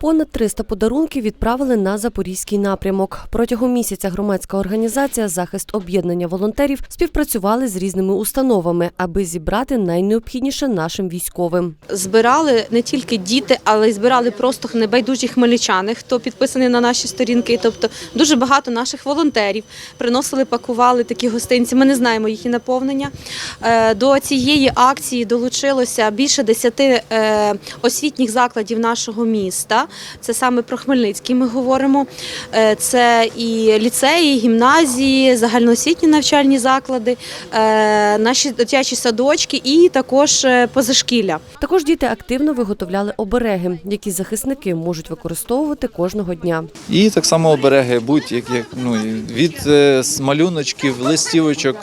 Понад 300 подарунків відправили на запорізький напрямок. Протягом місяця громадська організація Захист об'єднання волонтерів співпрацювали з різними установами, аби зібрати найнеобхідніше нашим військовим. Збирали не тільки діти, але й збирали просто небайдужі хмельничани, хто підписаний на наші сторінки. Тобто дуже багато наших волонтерів приносили, пакували такі гостинці. Ми не знаємо їхні наповнення. Е, До цієї акції долучилося більше десяти е, освітніх закладів нашого міста. Це саме про Хмельницький ми говоримо. Е, Це і ліцеї, і гімназії, загальноосвітні навчальні заклади, е, наші дитячі садочки і також е, позашкілля. Також діти активно виготовляли обереги, які захисники можуть використовувати кожного дня. І так само обереги будь-як як, ну, від малюночків, листівочок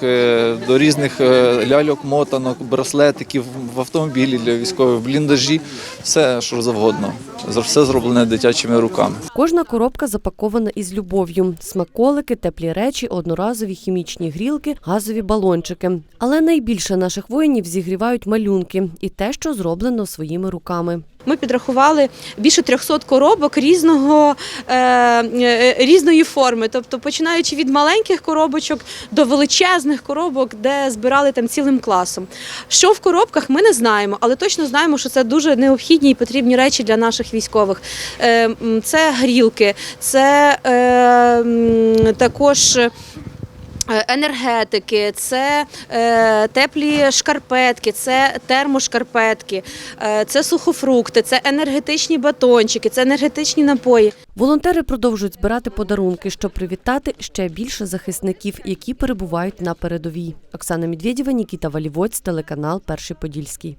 до різних ляльок, мотанок, браслетиків в автомобілі для військових, в бліндажі, все що завгодно. Все зроблене дитячими руками. Кожна коробка запакована із любов'ю: смаколики, теплі речі, одноразові хімічні грілки, газові балончики. Але найбільше наших воїнів зігрівають малюнки і те, що зроблено своїми руками. Ми підрахували більше 300 коробок різного, е, е, різної форми, тобто починаючи від маленьких коробочок до величезних коробок, де збирали там цілим класом. Що в коробках, ми не знаємо, але точно знаємо, що це дуже необхідні і потрібні речі для наших військових. Е, це грілки, це також. Е, Енергетики, це е, теплі шкарпетки, це термошкарпетки, е, це сухофрукти, це енергетичні батончики, це енергетичні напої. Волонтери продовжують збирати подарунки, щоб привітати ще більше захисників, які перебувають на передовій. Оксана Медведєва, Нікіта Валівоць, телеканал Перший Подільський.